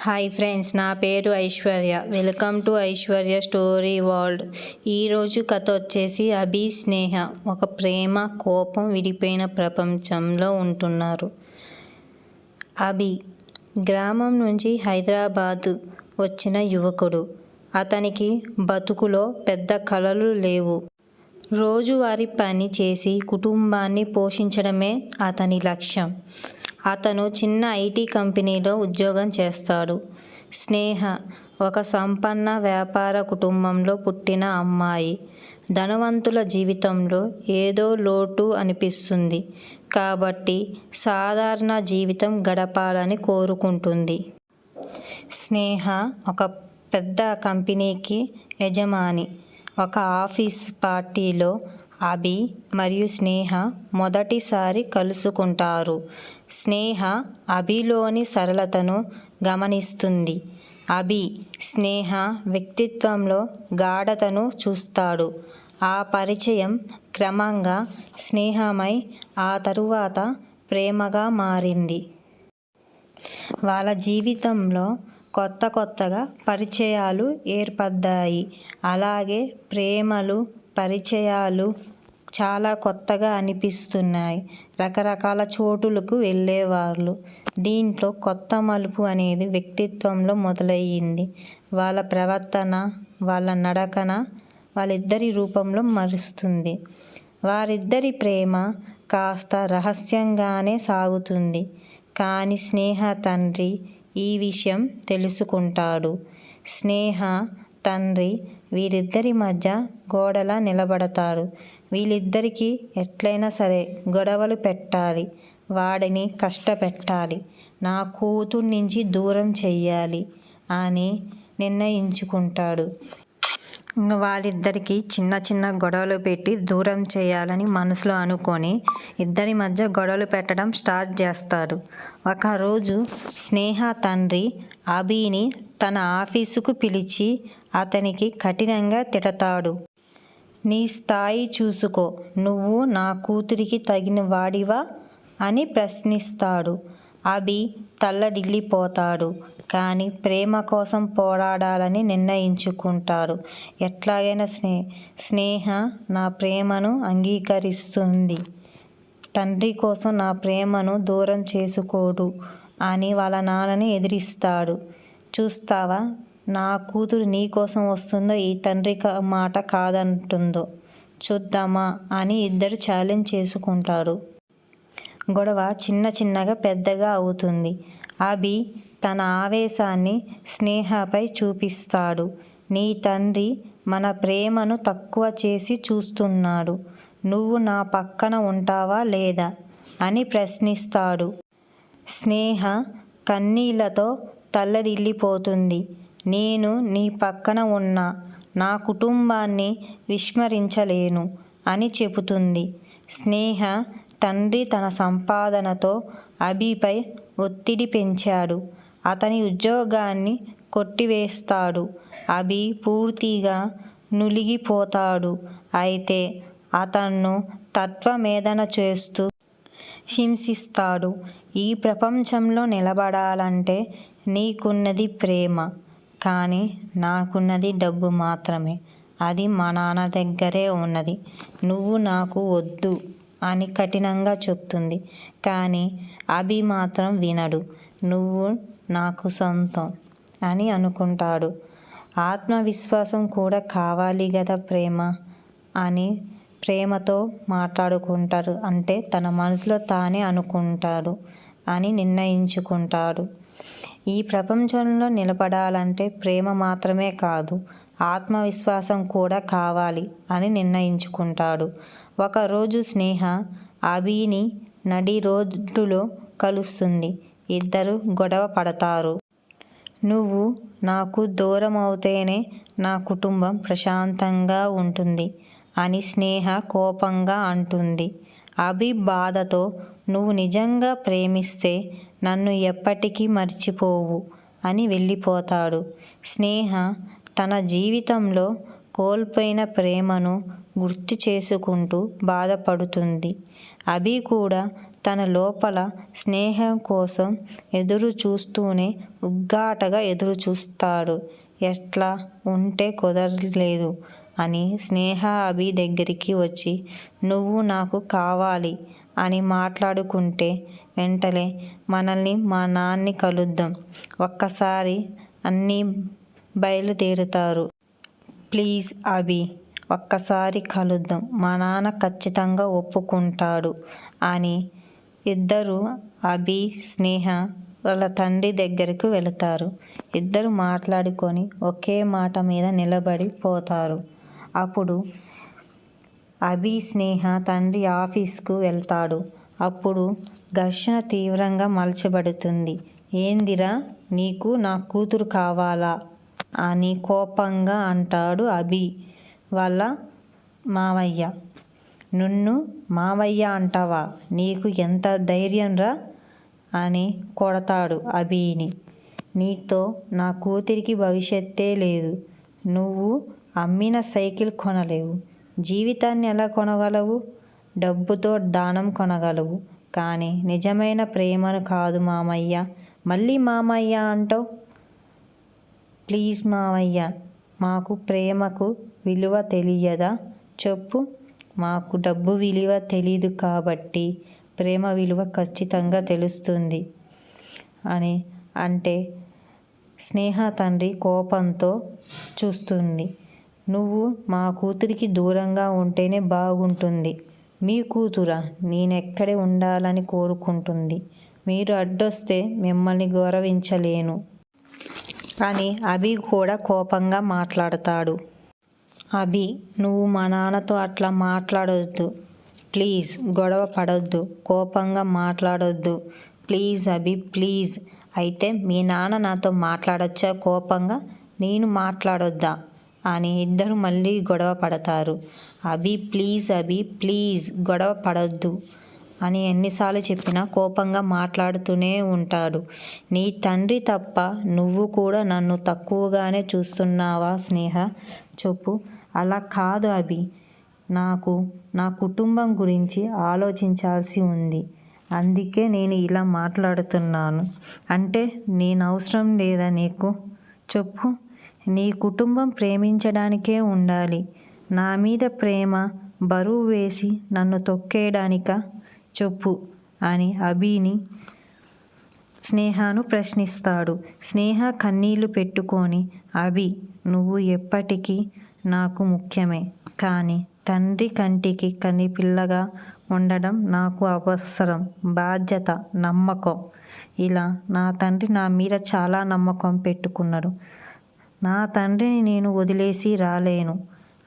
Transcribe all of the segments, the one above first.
Hi friends నా పేరు Aishwarya. Welcome to Aishwarya story world. ఈరోజు కథ వచ్చేసి అభి స్నేహ ఒక ప్రేమ కోపం విడిపోయిన ప్రపంచంలో ఉంటున్నారు. అభి గ్రామం నుంచి హైదరాబాద్ వచ్చిన యువకుడు. అతనికి బతుకులో పెద్ద కలలు లేవు. రోజువారీ పని చేసి కుటుంబాన్ని పోషించడమే అతని లక్ష్యం. అతను చిన్న ఐటీ కంపెనీలో ఉద్యోగం చేస్తాడు. స్నేహ ఒక సంపన్న వ్యాపార కుటుంబంలో పుట్టిన అమ్మాయి. ధనవంతుల జీవితంలో ఏదో లోటు అనిపిస్తుంది. కాబట్టి సాధారణ జీవితం గడపాలని కోరుకుంటుంది. స్నేహ ఒక పెద్ద కంపెనీకి యజమాని. ఒక ఆఫీస్ పార్టీలో అభి మరియు స్నేహ మొదటిసారి కలుసుకుంటారు. స్నేహ అభిలోని సరళతను గమనిస్తుంది. అభి స్నేహ వ్యక్తిత్వంలో గాఢతను చూస్తాడు. ఆ పరిచయం క్రమంగా స్నేహమై ఆ తరువాత ప్రేమగా మారింది. వాళ్ళ జీవితంలో కొత్త కొత్తగా పరిచయాలు ఏర్పడ్డాయి. అలాగే ప్రేమలు పరిచయాలు చాలా కొత్తగా అనిపిస్తున్నాయి. రకరకాల చోటులకు వెళ్ళేవాళ్ళు. దీంట్లో కొత్త మలుపు అనేది వ్యక్తిత్వంలో మొదలయ్యింది. వాళ్ళ ప్రవర్తన వాళ్ళ నడకన వాళ్ళిద్దరి రూపంలో మరుస్తుంది. వారిద్దరి ప్రేమ కాస్త రహస్యంగానే సాగుతుంది. కానీ స్నేహ తండ్రి ఈ విషయం తెలుసుకుంటాడు. స్నేహ తండ్రి వీరిద్దరి మధ్య గోడలా నిలబడతాడు. వీళ్ళిద్దరికీ ఎట్లయినా సరే గొడవలు పెట్టాలి. వాడిని కష్టపెట్టాలి. నా కూతురు నుంచి దూరం చెయ్యాలి అని నిర్ణయించుకుంటాడు. వాళ్ళిద్దరికీ చిన్న చిన్న గొడవలు పెట్టి దూరం చేయాలని మనసులో అనుకొని ఇద్దరి మధ్య గొడవలు పెట్టడం స్టార్ట్ చేస్తాడు ఒకరోజు స్నేహ తండ్రి అభిని తన ఆఫీసుకు పిలిచి అతనికి కఠినంగా తిడతాడు. నీ స్థాయి చూసుకో నువ్వు నా కూతురికి తగిన వాడివా? అని ప్రశ్నిస్తాడు. అభి తల్లడిల్లిపోతాడు. కానీ ప్రేమ కోసం పోరాడాలని నిర్ణయించుకుంటారు. ఎట్లాగైనా స్నే స్నేహ నా ప్రేమను అంగీకరిస్తుంది. తండ్రి కోసం నా ప్రేమను దూరం చేసుకోడు అని వాళ్ళ నాన్నని ఎదిరిస్తాడు. చూస్తావా? నా కూతురు నీ కోసం వస్తుందో ఈ తండ్రి మాట కాదంటుందో. చూద్దామా అని ఇద్దరు ఛాలెంజ్ చేసుకుంటారు. గొడవ చిన్న చిన్నగా పెద్దగా అవుతుంది. అభి తన ఆవేశాన్ని స్నేహపై చూపిస్తాడు. నీ తండ్రి మన ప్రేమను తక్కువ చేసి చూస్తున్నాడు. నువ్వు నా పక్కన ఉంటావా లేదా? అని ప్రశ్నిస్తాడు. స్నేహ కన్నీళ్ళతో తల్లడిల్లిపోతుంది. నేను నీ పక్కన ఉన్నా నా కుటుంబాన్ని విస్మరించలేను అని చెబుతుంది. స్నేహ తండ్రి తన సంపాదనతో అభిపై ఒత్తిడి పెంచాడు. అతని ఉద్యోగాన్ని కొట్టివేస్తాడు. అభి పూర్తిగా నులిగిపోతాడు. అయితే అతన్ను తత్వమేదన చేస్తూ హింసిస్తాడు. ఈ ప్రపంచంలో నిలబడాలంటే నీకున్నది ప్రేమ. కానీ నాకున్నది డబ్బు మాత్రమే. అది మా నాన్న దగ్గరే ఉన్నది. నువ్వు నాకు వద్దు అని కఠినంగా చెప్తుంది. కానీ అభి మాత్రం వినడు. నువ్వు నాకు సొంతం అని అనుకుంటాడు. ఆత్మవిశ్వాసం కూడా కావాలి కదా ప్రేమ? అని ప్రేమతో మాట్లాడుకుంటారు. అంటే తన మనసులో తానే అనుకుంటాడు అని నిర్ణయించుకుంటాడు. ఈ ప్రపంచంలో నిలబడాలంటే ప్రేమ మాత్రమే కాదు ఆత్మవిశ్వాసం కూడా కావాలి అని నిర్ణయించుకుంటాడు. ఒకరోజు స్నేహ అభిని నడి రోడ్డులో కలుస్తుంది. ఇద్దరు గొడవ పడతారు. నువ్వు నాకు దూరం అవుతేనే నా కుటుంబం ప్రశాంతంగా ఉంటుంది అని స్నేహ కోపంగా అంటుంది. అభి బాధతో నువ్వు నిజంగా ప్రేమిస్తే నన్ను ఎప్పటికీ మర్చిపోవు అని వెళ్ళిపోతాడు. స్నేహ తన జీవితంలో కోల్పోయిన ప్రేమను గుర్తు చేసుకుంటూ బాధపడుతుంది. అభి కూడా తన లోపల స్నేహం కోసం ఎదురు చూస్తూనే ఉగ్గాటగా ఎదురు చూస్తాడు. ఎట్లా? ఉంటే కుదరలేదు అని స్నేహ అభి దగ్గరికి వచ్చి నువ్వు నాకు కావాలి అని మాట్లాడుకుంటే వెంటనే మనల్ని మా నాన్ని కలుద్దాం. ఒక్కసారి అన్నీ బయలుదేరుతారు. ప్లీజ్ అభి ఒక్కసారి కలుద్దాం. మా నాన్న ఖచ్చితంగా ఒప్పుకుంటాడు అని ఇద్దరు అభి స్నేహ వాళ్ళ తండ్రి దగ్గరకు వెళతారు. ఇద్దరు మాట్లాడుకొని ఒకే మాట మీద నిలబడి పోతారు. అప్పుడు అభి స్నేహ తండ్రి ఆఫీస్కు వెళ్తాడు. అప్పుడు ఘర్షణ తీవ్రంగా మలచబడుతుంది. ఏందిరా? నీకు నా కూతురు కావాలా? అని కోపంగా అంటాడు అభి వాళ్ళ మావయ్య. నున్ను మావయ్య అంటావా? నీకు ఎంత ధైర్యంరా అని కొడతాడు అభిని నీతో నా కూతురికి భవిష్యత్తే లేదు. నువ్వు అమ్మిన సైకిల్ కొనలేవు. జీవితాన్ని ఎలా కొనగలవు? డబ్బుతో దానం కొనగలవు. కానీ నిజమైన ప్రేమను కాదు మామయ్య. మళ్ళీ మామయ్య అంటావు? ప్లీజ్ మామయ్య మాకు ప్రేమకు విలువ తెలియదా? చెప్పు. మాకు డబ్బు విలువ తెలీదు కాబట్టి ప్రేమ విలువ ఖచ్చితంగా తెలుస్తుంది. అని అంటే స్నేహ తండ్రి కోపంతో చూస్తుంది. నువ్వు మా కూతురికి దూరంగా ఉంటేనే బాగుంటుంది. మీ కూతురా నేనెక్కడే ఉండాలని కోరుకుంటుంది. మీరు అడ్డొస్తే మిమ్మల్ని గౌరవించలేను. అని అభి కూడా కోపంగా మాట్లాడతాడు. అభి నువ్వు మా నాన్నతో అట్లా మాట్లాడొద్దు. ప్లీజ్ గొడవ పడొద్దు. కోపంగా మాట్లాడొద్దు. Please Abhi please. అయితే మీ నాన్న నాతో మాట్లాడొచ్చా? కోపంగా నేను మాట్లాడొద్దా? అని ఇద్దరు మళ్ళీ గొడవ పడతారు. అభి ప్లీజ్ అభి ప్లీజ్ గొడవ పడొద్దు అని ఎన్నిసార్లు చెప్పినా కోపంగా మాట్లాడుతూనే ఉంటాడు. నీ తండ్రి తప్ప నువ్వు కూడా నన్ను తక్కువగానే చూస్తున్నావా స్నేహ? చెప్పు. అలా కాదు అభి. నాకు నా కుటుంబం గురించి ఆలోచించాల్సి ఉంది. అందుకే నేను ఇలా మాట్లాడుతున్నాను. అంటే నేను అవసరం లేదా నీకు? చెప్పు. నీ కుటుంబం ప్రేమించడానికే ఉండాలి. నా మీద ప్రేమ బరువు వేసి నన్ను తొక్కేయడానిక? చెప్పు అని అభిని స్నేహను ప్రశ్నిస్తాడు. స్నేహ కన్నీళ్ళు పెట్టుకొని అభి నువ్వు ఎప్పటికీ నాకు ముఖ్యమే. కానీ తండ్రి కంటికి కని పిల్లగా ఉండడం నాకు అవసరం. బాధ్యత నమ్మకం. ఇలా నా తండ్రి నా మీద చాలా నమ్మకం పెట్టుకున్నాడు. నా తండ్రిని నేను వదిలేసి రాలేను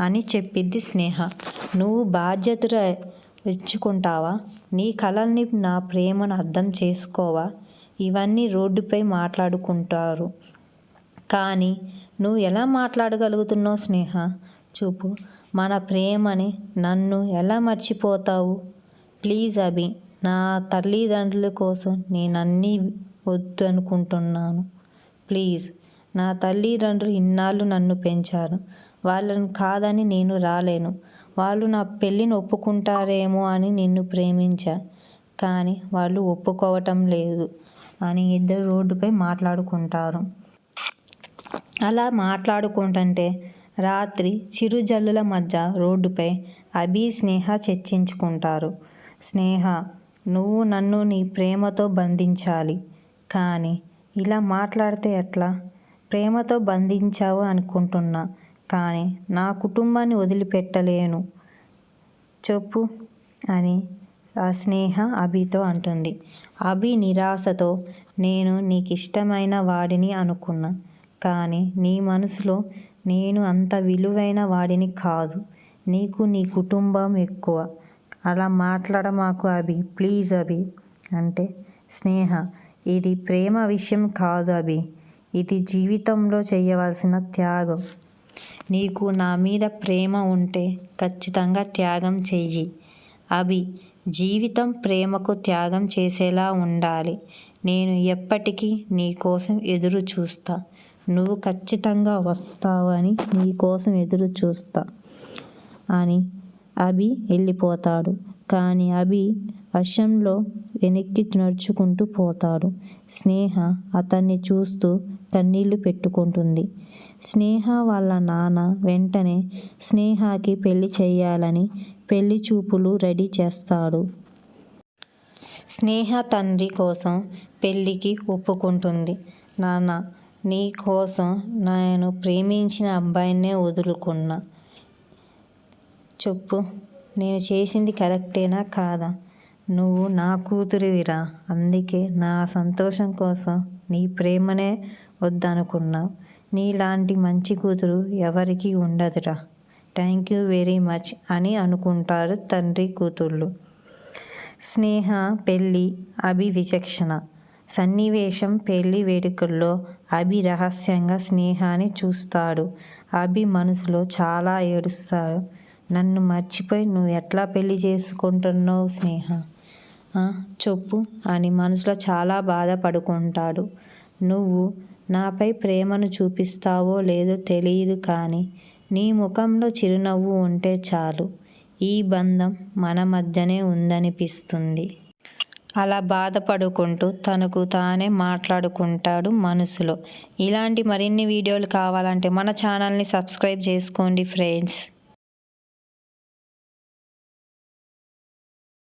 అని చెప్పిద్ది స్నేహ. నువ్వు బాధ్యతలు ఇచ్చుకుంటావా నీ కళల్ని నా ప్రేమను అర్థం చేసుకోవా? ఇవన్నీ రోడ్డుపై మాట్లాడుకుంటారు. కానీ నువ్వు ఎలా మాట్లాడగలుగుతున్నావు స్నేహ? చూపు. మన ప్రేమని నన్ను ఎలా మర్చిపోతావు? ప్లీజ్ అభి నా తల్లిదండ్రుల కోసం నేను వద్దు అనుకుంటున్నాను ప్లీజ్. నా తల్లిదండ్రులు ఇన్నాళ్ళు నన్ను పెంచారు. వాళ్ళని కాదని నేను రాలేను. వాళ్ళు నా పెళ్ళిని ఒప్పుకుంటారేమో అని నిన్ను ప్రేమించా. కానీ వాళ్ళు ఒప్పుకోవటం లేదు అని ఇద్దరు రోడ్డుపై మాట్లాడుకుంటారు. అలా మాట్లాడుకుంటుంటే రాత్రి చిరుజల్లుల మధ్య రోడ్డుపై అభి స్నేహ చర్చించుకుంటారు. స్నేహ నువ్వు నన్ను నీ ప్రేమతో బంధించాలి. కానీ ఇలా మాట్లాడితే ఎట్లా? ప్రేమతో బంధించావు అనుకుంటున్నా కానీ నా కుటుంబాన్ని వదిలిపెట్టలేను. చెప్పు అని ఆ స్నేహ అభితో అంటుంది. అభి నిరాశతో నేను నీకు ఇష్టమైన వాడిని అనుకున్నా. కానీ నీ మనసులో నేను అంత విలువైన వాడిని కాదు. నీకు నీ కుటుంబం ఎక్కువ. అలా మాట్లాడ మాకు అభి ప్లీజ్ అభి అంటే స్నేహ ఇది ప్రేమ విషయం కాదు అభి. ఇది జీవితంలో చేయవలసిన త్యాగం. నీకు నా మీద ప్రేమ ఉంటే ఖచ్చితంగా త్యాగం చెయ్యి. అభి జీవితం ప్రేమకు త్యాగం చేసేలా ఉండాలి. నేను ఎప్పటికీ నీ కోసం ఎదురు చూస్తా నువ్వు ఖచ్చితంగా వస్తావని నీకోసం ఎదురు చూస్తా. అని అభి వెళ్ళిపోతాడు. కానీ అభి వర్షంలో వెనక్కి నడుచుకుంటూ పోతాడు. స్నేహ అతన్ని చూస్తూ కన్నీళ్ళు పెట్టుకుంటుంది. స్నేహ వాళ్ళ నాన్న వెంటనే స్నేహకి పెళ్ళి చేయాలని పెళ్ళి చూపులు రెడీ చేస్తాడు. స్నేహ తండ్రి కోసం పెళ్ళికి ఒప్పుకుంటుంది. నాన్న నీ కోసం నేను ప్రేమించిన అబ్బాయినే వదులుకున్నా. చెప్పు నేను చేసింది కరెక్టేనా కాదా? నువ్వు నా కూతురివిరా అందుకే నా సంతోషం కోసం నీ ప్రేమనే వద్దనుకున్నావు నీలాంటి మంచి కూతురు ఎవరికీ ఉండదురా. థ్యాంక్ యూ వెరీ మచ్ అని అనుకుంటారు తండ్రి కూతుళ్ళు. స్నేహ పెళ్ళి అభి విచక్షణ సన్నివేశం పెళ్ళి వేడుకల్లో అభి రహస్యంగా స్నేహాన్ని చూస్తాడు. అభి మనసులో చాలా ఏడుస్తాడు. నన్ను మర్చిపోయి నువ్వు ఎట్లా పెళ్ళి చేసుకుంటున్నావు స్నేహ? చెప్పు అని మనసులో చాలా బాధపడుకుంటాడు నువ్వు నాపై ప్రేమను చూపిస్తావో లేదో తెలియదు కానీ నీ ముఖంలో చిరునవ్వు ఉంటే చాలు. ఈ బంధం మన మధ్యనే ఉందనిపిస్తుంది. అలా బాధపడుకుంటూ తనకు తానే మాట్లాడుకుంటాడు మనసులో. ఇలాంటి మరిన్ని వీడియోలు కావాలంటే మన ఛానల్ని సబ్స్క్రైబ్ చేసుకోండి ఫ్రెండ్స్.